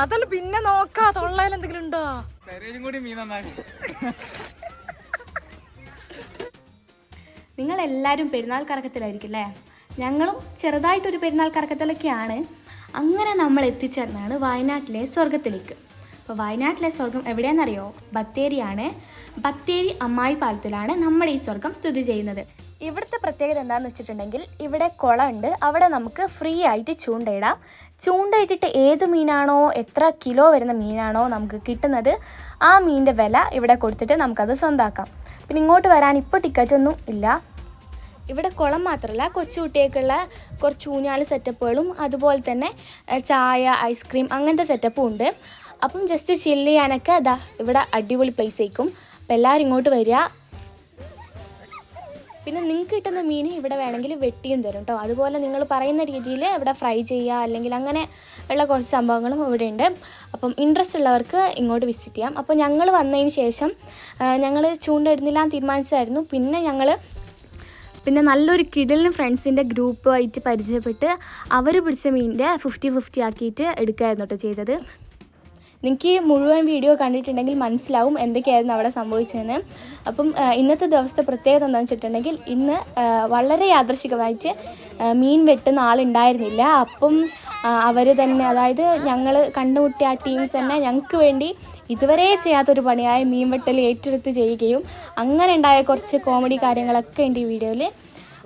അതല്ല പിന്നെ നോക്കാ തൊള്ളയിൽ എന്തെങ്കിലും ഉണ്ടോ? കൂടി മീൻ നന്നാക്കി നിങ്ങൾ എല്ലാരും പെരുന്നാൾ കറക്കത്തിലായിരിക്കും അല്ലേ? ഞങ്ങളും ചെറുതായിട്ടൊരു പെരുന്നാൾ കറക്കത്തിലൊക്കെയാണ്. അങ്ങനെ നമ്മൾ എത്തിച്ചേർന്നാണ് വയനാട്ടിലെ സ്വർഗത്തിലേക്ക് അപ്പോൾ വയനാട്ടിലെ സ്വർഗം എവിടെയാണെന്നറിയോ? ബത്തേരിയാണ്. ബത്തേരി അമ്മായി പാലത്തിലാണ് നമ്മുടെ ഈ സ്വർഗം സ്ഥിതി ചെയ്യുന്നത്. ഇവിടുത്തെ പ്രത്യേകത എന്താണെന്ന് വെച്ചിട്ടുണ്ടെങ്കിൽ ഇവിടെ കുളമുണ്ട് അവിടെ നമുക്ക് ഫ്രീ ആയിട്ട് ചൂണ്ടയിടാം. ചൂണ്ടയിട്ടിട്ട് ഏത് മീനാണോ എത്ര കിലോ വരുന്ന മീനാണോ നമുക്ക് കിട്ടുന്നത് ആ മീനിന്റെ വില ഇവിടെ കൊടുത്തിട്ട് നമുക്കത് സ്വന്തമാക്കാം പിന്നെ ഇങ്ങോട്ട് വരാൻ ഇപ്പോൾ ടിക്കറ്റ് ഒന്നും ഇല്ല. ഇവിടെ കുളം മാത്രമല്ല കൊച്ചുകുട്ടിയൊക്കെയുള്ള കുറച്ച് ഊഞ്ഞാൽ സെറ്റപ്പുകളും അതുപോലെ തന്നെ ചായ ഐസ്ക്രീം അങ്ങനത്തെ സെറ്റപ്പും ഉണ്ട്. അപ്പം ജസ്റ്റ് ചില്ല് ചെയ്യാനൊക്കെ അതാ ഇവിടെ അടിപൊളി പ്ലേസ് ആയിരിക്കും. അപ്പം എല്ലാവരും ഇങ്ങോട്ട് വരിക. പിന്നെ നിങ്ങൾക്ക് കിട്ടുന്ന മീൻ ഇവിടെ വേണമെങ്കിൽ വെട്ടിയും തരും കേട്ടോ അതുപോലെ നിങ്ങൾ പറയുന്ന രീതിയിൽ ഇവിടെ ഫ്രൈ ചെയ്യുക അല്ലെങ്കിൽ അങ്ങനെ ഉള്ള കുറച്ച് സംഭവങ്ങളും ഇവിടെ ഉണ്ട്. അപ്പം ഇൻട്രസ്റ്റ് ഉള്ളവർക്ക് ഇങ്ങോട്ട് വിസിറ്റ് ചെയ്യാം. അപ്പോൾ ഞങ്ങൾ വന്നതിന് ശേഷം ഞങ്ങൾ ചൂണ്ടയിടുന്നില്ല എന്ന് തീരുമാനിച്ചായിരുന്നു പിന്നെ ഞങ്ങൾ പിന്നെ നല്ലൊരു കിടലിന് ഫ്രണ്ട്സിന്റെ ഗ്രൂപ്പുമായിട്ട് പരിചയപ്പെട്ട് അവർ പിടിച്ച മീനിന്റെ ഫിഫ്റ്റി ഫിഫ്റ്റി ആക്കിയിട്ട് എടുക്കുകയായിരുന്നു കേട്ടോ ചെയ്തത്. നിങ്ങൾക്ക് ഈ മുഴുവൻ വീഡിയോ കണ്ടിട്ടുണ്ടെങ്കിൽ മനസ്സിലാവും എന്തൊക്കെയായിരുന്നു അവിടെ സംഭവിച്ചതെന്ന്. അപ്പം ഇന്നത്തെ ദിവസത്തെ പ്രത്യേകത എന്താണെന്ന് വെച്ചിട്ടുണ്ടെങ്കിൽ ഇന്ന് വളരെ യാദൃശികമായിട്ട് ആ, മീൻ വെട്ടുന്ന ആളുണ്ടായിരുന്നില്ല. അപ്പം അവർ തന്നെ അതായത് ഞങ്ങൾ കണ്ടുമുട്ടിയ ആ ടീംസ് തന്നെ ഞങ്ങൾക്ക് വേണ്ടി ഇതുവരെ ചെയ്യാത്തൊരു പണിയായ മീൻ വെട്ടൽ ഏറ്റെടുത്ത് ചെയ്യുകയും അങ്ങനെ ഉണ്ടായ കുറച്ച് കോമഡി കാര്യങ്ങളൊക്കെ ഉണ്ട് ഈ വീഡിയോയിൽ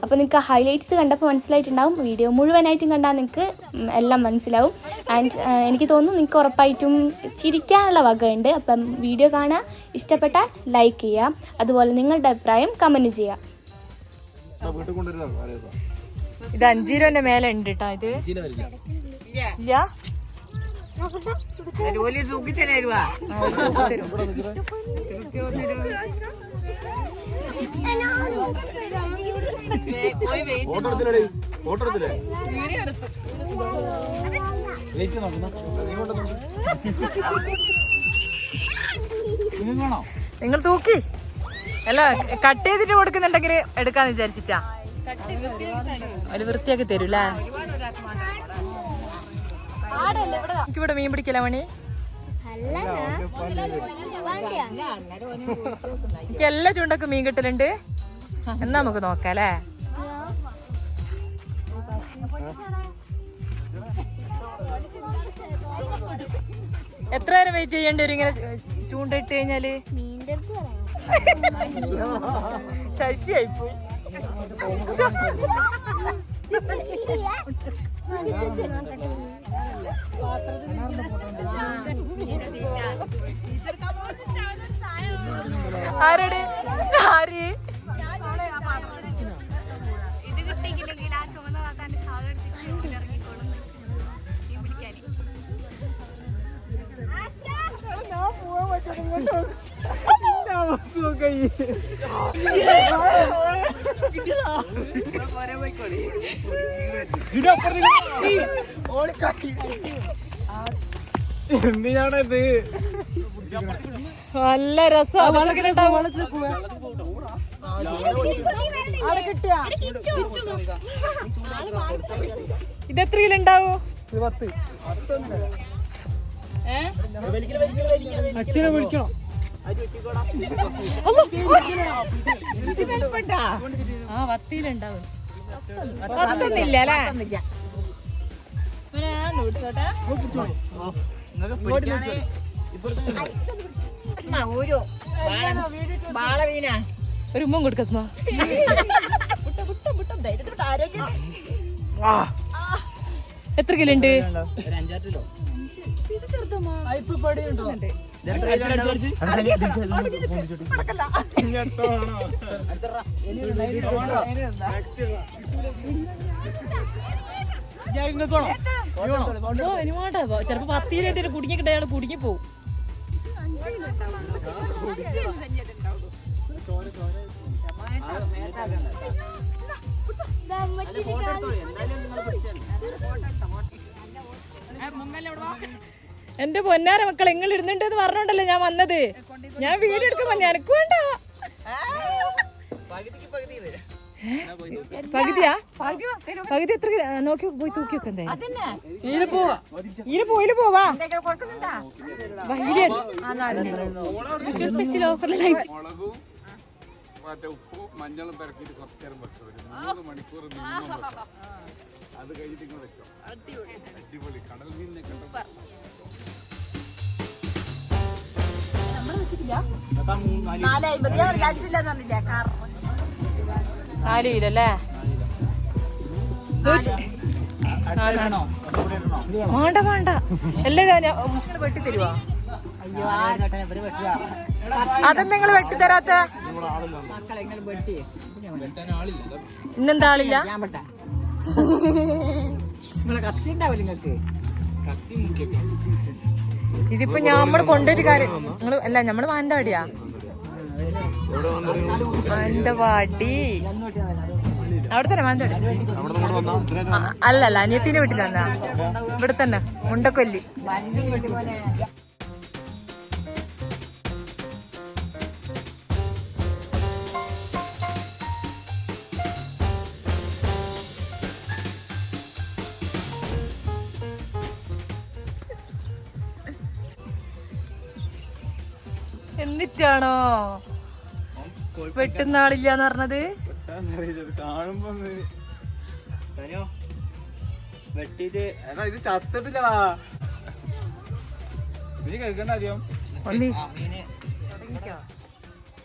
അപ്പോൾ നിങ്ങൾക്ക് ഹൈലൈറ്റ്സ് കണ്ടപ്പോൾ മനസ്സിലായിട്ടുണ്ടാവും. വീഡിയോ മുഴുവനായിട്ടും കണ്ടാൽ നിങ്ങൾക്ക് എല്ലാം മനസ്സിലാവും. ആൻഡ് എനിക്ക് തോന്നുന്നു നിങ്ങൾക്ക് ഉറപ്പായിട്ടും ചിരിക്കാനുള്ള വകയുണ്ട്. അപ്പം വീഡിയോ കാണാൻ ഇഷ്ടപ്പെട്ടാൽ ലൈക്ക് ചെയ്യുക. അതുപോലെ നിങ്ങളുടെ അഭിപ്രായം കമന്റ് ചെയ്യുക. ഇത്? അഞ്ചീരോന്റെ മേലെ ഉണ്ട് കേട്ടോ ഇത്. ഇല്ല. നിങ്ങൾ തൂക്കി. അല്ല കട്ട് ചെയ്തിട്ട് കൊടുക്കുന്നുണ്ടെങ്കിൽ എടുക്കാന്ന് വിചാരിച്ചിട്ടാ. ഒരു വൃത്തിയാക്കി തരൂല്ലേ എനിക്കിവിടെ മീൻ പിടിക്കല മണി. എനിക്ക് എല്ലാ ചൂണ്ടക്കും മീൻ കിട്ടലുണ്ട്. എന്നാ നമുക്ക് നോക്കാം അല്ലേ എത്ര നേരം വെയിറ്റ് ചെയ്യേണ്ടി വരും ഇങ്ങനെ ചൂണ്ടിട്ട് കഴിഞ്ഞാൽ? ശശിയായിപ്പോയി ആരുടെ? എന്തിനാണത്? നല്ല രസം. അവിടെ കിട്ടിയാ? ഇതെത്ര കിലോ ഉണ്ടാവൂ അച്ഛനെ വിളിക്കണം. ആ വത്തിയിലുണ്ടാവും. പത്തൊന്നില്ല അല്ലേ? പിടിച്ചോട്ടെ ഒരു ഉമ്മം കൊടുക്ക എത്ര കിലോ. ഉണ്ട്. ഒരു കുടുങ്ങിക്കിട്ട ചിലപ്പോ പത്തിയിലായിട്ട് കുടുങ്ങി കിട്ടാ അയാൾ കുടുങ്ങി പോവും. എന്റെ പൊന്നാര മക്കൾ നിങ്ങൾ ഇരുന്നുണ്ട് എന്ന് പറഞ്ഞോണ്ടല്ലോ ഞാൻ വന്നത്? ഞാൻ വീട് എടുക്കുമ്പോ നിനക്ക് വേണ്ട. പകുതിക്ക് പകുതി ഇത്. പകുതിയാ? പകുതി എത്ര നോക്കി. പോയി തൂക്കി വെക്കണ്ടേ ഇതിൽ പോവാ. ഇതിൽ പോ ഇതിൽ പോവാ. സ്പെഷ്യൽ ഓഫറിലായിട്ട് മുളകും മറ്റേ ഉപ്പും മഞ്ഞളും പെരക്കിയിട്ട് കുറച്ച് നേരം വെക്കും. ഒരു മൂന്ന് മണിക്കൂർ മിനിമം അത് കഴിഞ്ഞിട്ട് ഇങ്ങനെ വെക്കും അടിപൊളി. കടൽ മീനിനെ കണ്ടോ നാല്. കിലോ അല്ലേ വേണ്ട വേണ്ട. എല്ലാം നിങ്ങൾ വെട്ടി തരുവാ? അതെന്താ നിങ്ങൾ വെട്ടി തരാത്ത മക്കളെ ഇങ്ങനെ വെട്ടി ഇന്നെന്താ ആളില്ല? ഞാൻ വെട്ട. നിങ്ങളെ കത്തി ഇതിപ്പോ നമ്മൾ കൊണ്ടൊരു കാര്യം. നിങ്ങൾ അല്ല നമ്മൾ മാനന്തവാടിയാ. മാനന്തവാടി. അവിടെ തന്നെ മാനന്തവാടി അല്ലല്ല അനിയത്തിന്റെ വീട്ടിലാന്നാ ഇവിടെ തന്നെ മുണ്ടക്കൊല്ലി. എന്നിട്ടാണോ? വെട്ടുന്ന ആളില്ലാന്ന് പറഞ്ഞത്?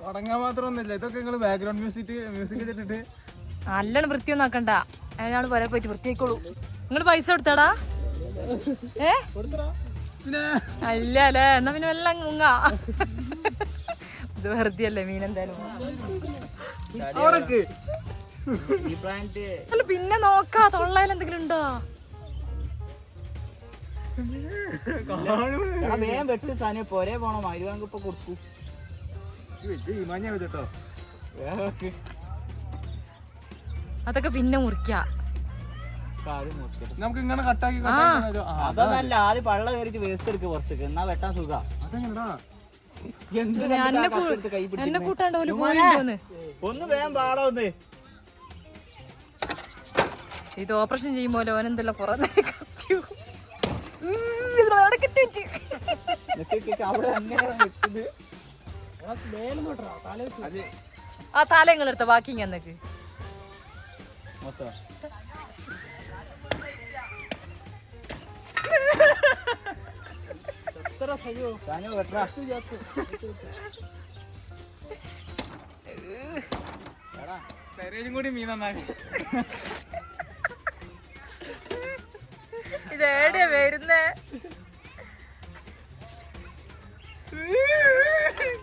തുടങ്ങാൻ മാത്രമൊന്നുമില്ല. ഇതൊക്കെ നിങ്ങൾ ബാക്ക്ഗ്രൗണ്ട് മ്യൂസിക് മ്യൂസിക് നല്ലോണം വൃത്തിയൊന്നും ആക്കണ്ട. അതിനാണ് വരെ പോയിട്ട് വൃത്തിയായിക്കോളൂ. നിങ്ങൾ പൈസ കൊടുത്താടാ? ഏ? പിന്നെ? അല്ല അല്ലേ. എന്നാ പിന്നെ എല്ലാം മുങ്ങ. ഇത് വെറുതെ അല്ലേ മീൻ എന്തായാലും? അവിടേക്ക് ഈ പ്ലാന്റ് അല്ല പിന്നെ നോക്കാ. തൊള്ളയിൽ എന്തെങ്കിലും ഉണ്ടോ? വേഗം വെട്ട് സാധനം പോരെ പോണോ. മരുവാങ്ക് ഇപ്പൊ കൊടുക്കൂ. അതൊക്കെ പിന്നെ മുറിക്ക. നമുക്ക് ഇങ്ങനെ കട്ടാക്കി അതല്ല ആദ്യം പള്ള കയറിട്ട് വേസ്റ്റ് എടുക്കുക പുറത്തേക്ക്. എന്നാ വെട്ടാൻ സുഖ. അതെങ്ങനെടാ? എന്നെ കൂട്ടാണ്ട് ഒന്ന് വേഗം പാടാ ഒന്ന്. ഇത് ഓപ്പറേഷൻ ചെയ്യുമ്പോലെ ഓനെന്തല്ല കുറെ ആ കത്തിയോ. ഉം, ബാക്കി ഞാൻ നിങ്ങൾ എടുത്ത ബാക്കി ഇങ്ങ് എന്നക്ക് മൊത്തം സാനു വെട്ടാ എടാ പെരയിലും കൂടി മീൻ നന്നാക്കി ഇത് എവിടെയാ വരുന്നേ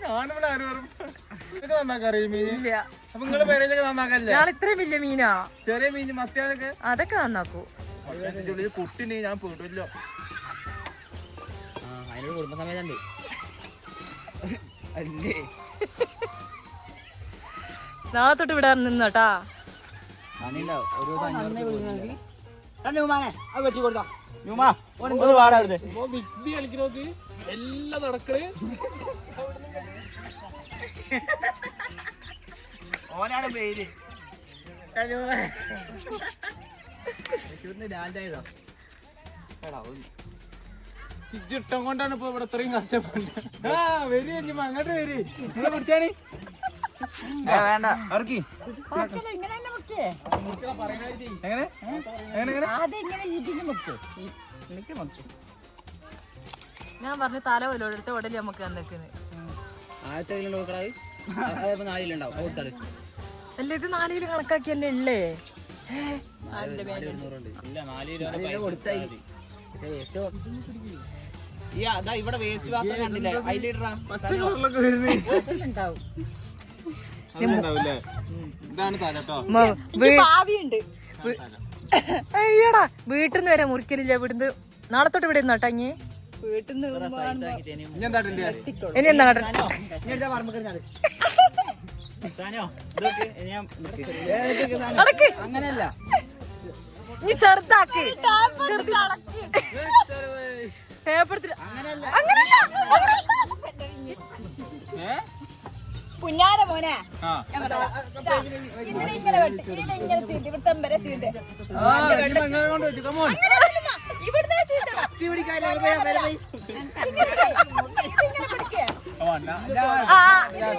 കാണുമ്പോൾ ആരും ഇതൊക്കെ നന്നാക്കറിയും മീൻ അപ്പൊ നിങ്ങൾ പെരയിലൊക്കെ നന്നാക്കല്ലേ ഞാൻ ഇത്രയും വലിയ മീനാ ചെറിയ മീൻ മത്തിയാതൊക്കെ അതൊക്കെ നന്നാക്കൂ കുട്ടിനെ ഞാൻ പെടുമല്ലോ അതിനൊരു കുടുംബസമേതണ്ട് അല്ലേ? നാളെ തൊട്ട് ഇവിടെ നിന്നോട്ടാ ഒരു എല്ലാം നടക്കണേ. ഓനാണ് പേര്. രാജായതോ എടാ ഒന്ന്. ഇട്ടം കൊണ്ടാണ് ഇപ്പൊ ഇവിടെ ഇത്രയും കഷ്ടപ്പെട്ടത് ആ വരി അഞ്ചുമ അങ്ങോട്ട് വരി. നിങ്ങളെ പിടിച്ചാണി വേണ്ട. ഇറക്കി എങ്ങനെ? എങ്ങനെ ഞാൻ പറഞ്ഞ തല പോലും ഉടലി നമുക്ക് എന്തൊക്കെയാണ് ആദ്യത്തെ കിലോ നോക്കണത് അതേപോലെ നാലിലുണ്ടാവും. കൊടുത്തത് അല്ല ഇത് നാലിൽ കണക്കാക്കി തന്നെ ഉള്ളേ ഇല്ല നാല് കിലോ കൊടുത്തായി. ഇവിടെ വേസ്റ്റ് പാത്രം കണ്ടില്ലേ? അയ്യടാ വീട്ടിൽ നിന്ന് വരെ മുറിക്കലില്ല ഇവിടുന്ന്. നാളെ തൊട്ട് ഇവിടെ നിന്നോട്ടാ ഇനി വീട്ടിൽ നിന്ന് ഇനി എന്താ നീ ചെറുതാക്ക്. ടേപ്പെടുത്തിട്ട് ഏ? പുഞ്ഞാര മോനെ. ഇതിനെ ഇങ്ങനെ വെട്ടി, ഇതിനെ ഇങ്ങനെ ചീന്തി, ഇവിടുത്തെ വരെ. ഇതിങ്ങനെ പിടിക്ക്. ആ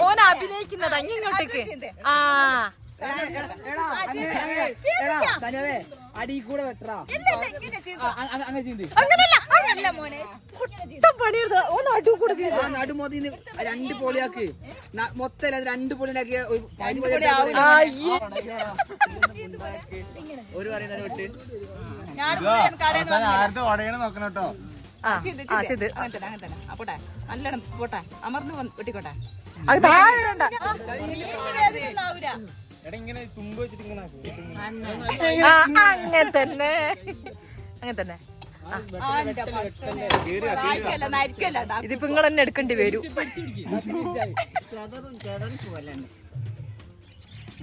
ഓൻ അഭിനയിക്കുന്നതാ ഇങ്ങോട്ടേക്ക്. ആ. അടി കൂടെ വെട്ടറാ. അങ്ങനെ ചെയ്ത് രണ്ട് പൊളിയാക്ക്. മൊത്തം രണ്ട് പൊളി. ഒരു പറയുന്നത് വിട്ട് പോട്ടെ. നല്ലോണം പോട്ടെ. അമർന്ന് വന്ന് വെട്ടിക്കോട്ടെ. അത് താഴെ അങ്ങനെ തന്നെ. അങ്ങനെ തന്നെ. ഇതിപ്പോ നിങ്ങൾ തന്നെ എടുക്കേണ്ടി വരും.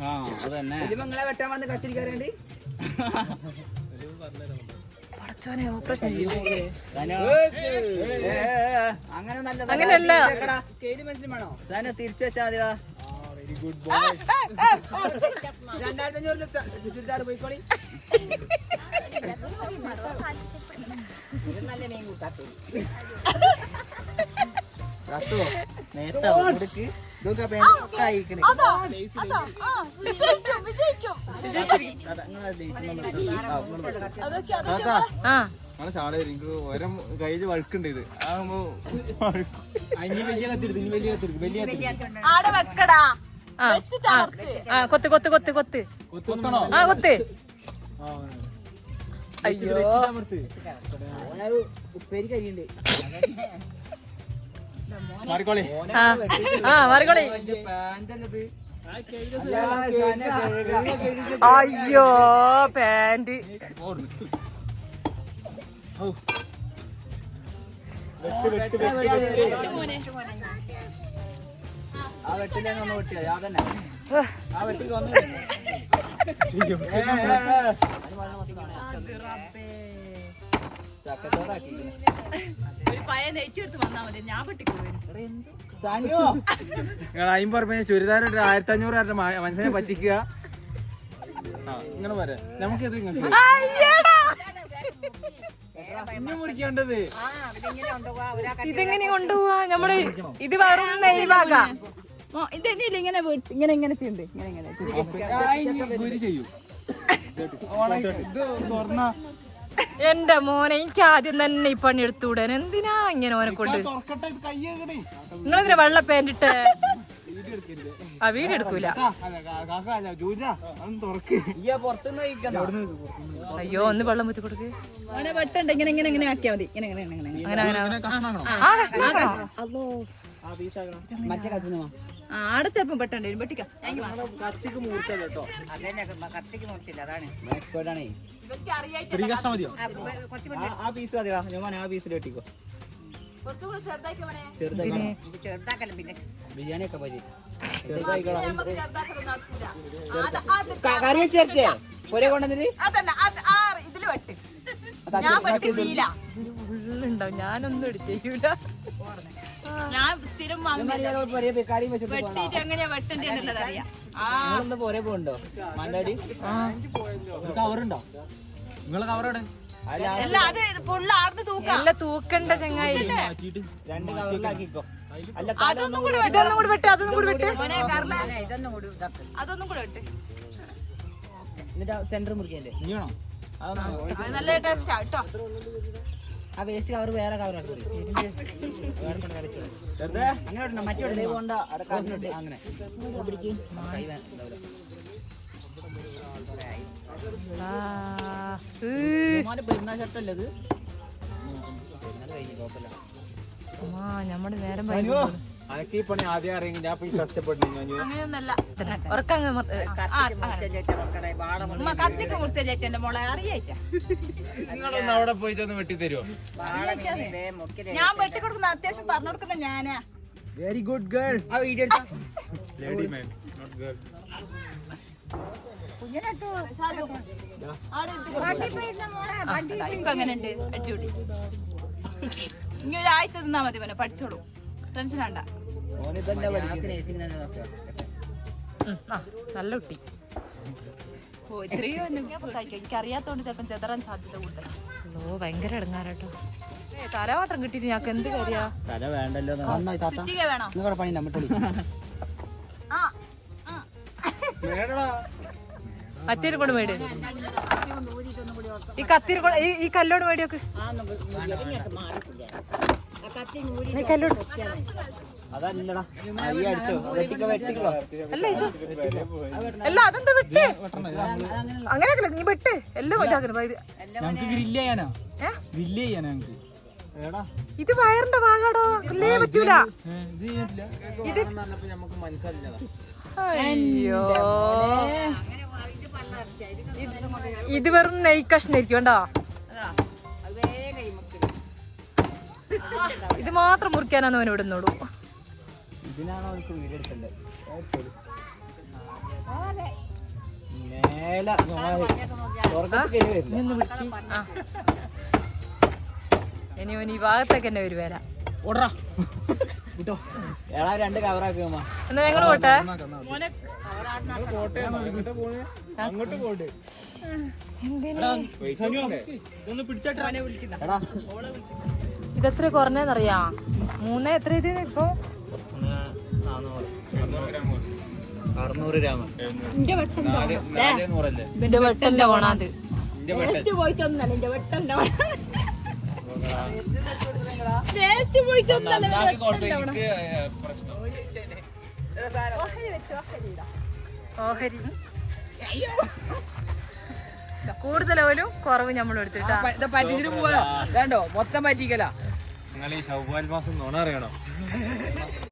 ആ അതന്നെ. നിങ്ങളെ വെട്ടാൻ വന്ന് കച്ചിരിക്കാറുണ്ട് പടച്ചോനെ ഓപ്പറേഷൻ ചെയ്യും. അങ്ങനെ നല്ല അങ്ങനെയല്ല. തിരിച്ചു വെച്ചാ മതിടാ. ആ, ഗുഡ്. രണ്ടായിരത്തി അഞ്ഞൂറിന് ചുരിദാർ പോയിക്കോളി ഷാള എനിക്ക് ഓരോ കയ്യിൽ വഴുക്കുണ്ട് ഇത്. ആകുമ്പോ അഞ്ഞി വലിയ കത്തിരുത്ത് ഇനി വലിയ കത്തിരുത്ത് വലിയ കത്തിരുത്ത് ആടെ വെക്കടാ. ആ കൊത്ത് കൊത്ത് കൊത്ത് കൊത്ത്. ആ കൊത്ത്. ആ അയ്യോ. മാറിക്കോളി. ആ ആ പാന്റ് അയ്യോ പാന്റ്. വെട്ട് വെട്ടിയ അതന്നെ ആ വെട്ടിക്ക് ഒന്ന് നിങ്ങൾ അമ്പത് റുപ്യ ചുരിദാർ ഒരു ആയിരത്തി അഞ്ഞൂറ് ആയിട്ട് മനുഷ്യനെ പറ്റിക്കുക. ആ ഇങ്ങനെ പറയാം നമുക്കിത് ഇതെങ്ങനെ കൊണ്ടുപോവാ. നമ്മൾ ഇത് വെറും നെയ്വാകാ. ഇതെന്നെ ഇങ്ങനെ വെട്ടി ഇങ്ങനെ ഇങ്ങനെ ചെയ്യണ്ടേ ഇങ്ങനെ ഇങ്ങനെ ചെയ്യും. എന്റെ മോനെ എനിക്ക് ആദ്യം തന്നെ ഈ പണി എടുത്തുവിടാൻ എന്തിനാ ഇങ്ങനെ ഓനെ കൊണ്ട്? നിങ്ങളെന്തിനാ വെള്ള പാന്റ് ഇട്ട്? വീഡിയോ എടുക്കരുത്. ആ വീട് എടുക്കൂല. അയ്യോ ഒന്ന് വെള്ളം മുത്തി കൊടുക്ക്. അവനെ വെട്ടണ്ട ഇങ്ങനെ ഇങ്ങനെ ഇങ്ങനെ ആക്കിയാ മതി. ഇങ്ങനെ ഇങ്ങനെ. അങ്ങനെ അങ്ങനെ. ആ ആടെ ചെലപ്പം വെട്ടണ്ട ഇനി വെട്ടിക്കാം കത്തിക്ക് മൂർച്ചല്ല കേട്ടോ എക്സ്പേർട്ട് ആണേ. ത്രീ കഷ്ണം മതിയോ? ആ- ആ പീസ് ഞാൻ ആ പീസിൽ വെട്ടിക്കോ. ചെറുതായി ബിരിയാണി ഒക്കെ കറി കൊണ്ടുവന്നിട്ട്? ഇതിൽ വെട്ട്. ഞാൻ ഞാനൊന്നും എടുത്തേക്കൂല ഞാൻ സ്ഥിരം വാങ്ങുന്നില്ല പൊരെ? എങ്ങനെയാ വെട്ടണ്ടേ എന്നുള്ളത് അറിയാം. പോണ്ടോ മാന്താടി കവറുണ്ടോ? നിങ്ങളെ കവറോടെ അല്ല അത് ഫുള്ള് ആർന്ന് തൂക്കാം. നല്ല തൂക്കണ്ട ചങ്ങായി. രണ്ട് കവറിലാക്കിക്കോ. അതൊന്നും കൂടി ഇതൊന്നും കൂടി വെട്ട് അതൊന്നും കൂടി വിട്ട്. അതൊന്നും കൂടെ വിട്ട്. എന്നിട്ട് സെന്റർ മുറിക്കല്ലേ അത് നല്ല ടേസ്റ്റാ കേട്ടോ. ആ വേസ്റ്റ് കവർ വേറെ കവർ അങ്ങനെ മറ്റേ. പോണ്ട. അങ്ങനെ. പെരുന്നാൾ ചട്ടല്ലേ ഇത്? ഞമ്മടെ നേരം അനക്ക് ഈ പണി ആദ്യം അറിയെങ്കിൽ ഞാൻ പോയി ഞാൻ അങ്ങനെയൊന്നല്ല. ഉറക്കങ്ങ് ആ, അങ്ങനെ. ഉമ്മ കത്തിക്ക് മുറിച്ചേറ്റ എന്റെ മോളെ അറിയായിട്ട. നിങ്ങളൊന്ന് അവിടെ പോയിട്ടൊന്ന് വെട്ടി തരുമോ ഞാൻ വെട്ടിക്കൊടുക്കുന്ന അത്യാവശ്യം പറഞ്ഞു കൊടുക്കുന്ന ഞാനാ. വെരി ഗുഡ് ഗേൾ ആ video lady man not girl ഇപ്പൊ എങ്ങനെയുണ്ട് അടിപൊളി. ഇനി ഒരാഴ്ച തന്നാ മതി പിന്നെ പഠിച്ചോളൂ. ടെൻഷൻ വേണ്ട നല്ല കുട്ടി. ഓ ഇത്രയും എനിക്ക് അറിയാത്തോണ്ട് ചിലപ്പം ചെതറാൻ സാധ്യത കൂടുതലാണ് ഓ ഭയങ്കര ഇടങ്ങാറട്ടോ. തല മാത്രം കിട്ടിയിട്ട് ഞങ്ങൾക്ക് എന്ത് കാര്യാ? തല വേണ്ടല്ലോ കത്തിരി കൊണ്ട് മേടി. ഈ കത്തിരി ഈ- ഈ കല്ലോട് മേടി അല്ല ഇത് അല്ല അതെന്താ വിട്ട്? അങ്ങനെയൊക്കെ നീ വെട്ട്. എല്ലാം ഇതാക്കണം ഇത് വയറിന്റെ ഭാഗാടോ? കൊല്ലേ പറ്റൂല. ഇത് അയ്യോ ഇത് ഇത് വെറും നെയ് കഷ്ണായിരിക്കും കേട്ടോ. ഇത് മാത്രം മുറിക്കാനാന്ന് അവൻ ഇടുന്നുള്ളൂ ഇതിനാണോ അവർക്ക് വീഡിയോ എടുക്കണ്ടേ? മേലെ നിന്ന് ആ ഇനി അവൻ ഈ ഭാഗത്തേക്ക് തന്നെ വരും വരാം ഓടാ കിട്ടോ എടാ രണ്ട് കവറാക്കി എന്നാ ഞങ്ങൾ പോട്ടെ? അങ്ങോട്ട് പോട്ടെ. എടാ ഇതെത്ര കുറഞ്ഞെന്നറിയാ മൂന്ന് എത്ര ഇത് ഇപ്പൊ? അറുന്നൂറ് ഗ്രാം. ഇതിന്റെ ഓണാത് പോയിട്ടൊന്നല്ല എന്റെ പോയിട്ടൊന്നല്ല ഓഹരി കൂടുതലോലും കുറവ് നമ്മൾ എടുത്തിട്ടാ പറ്റിച്ചിട്ട് പോവാ. വേണ്ടോ? മൊത്തം പറ്റിക്കല. നിങ്ങൾ ഈ ഷവ്വാൽ മാസം നോണ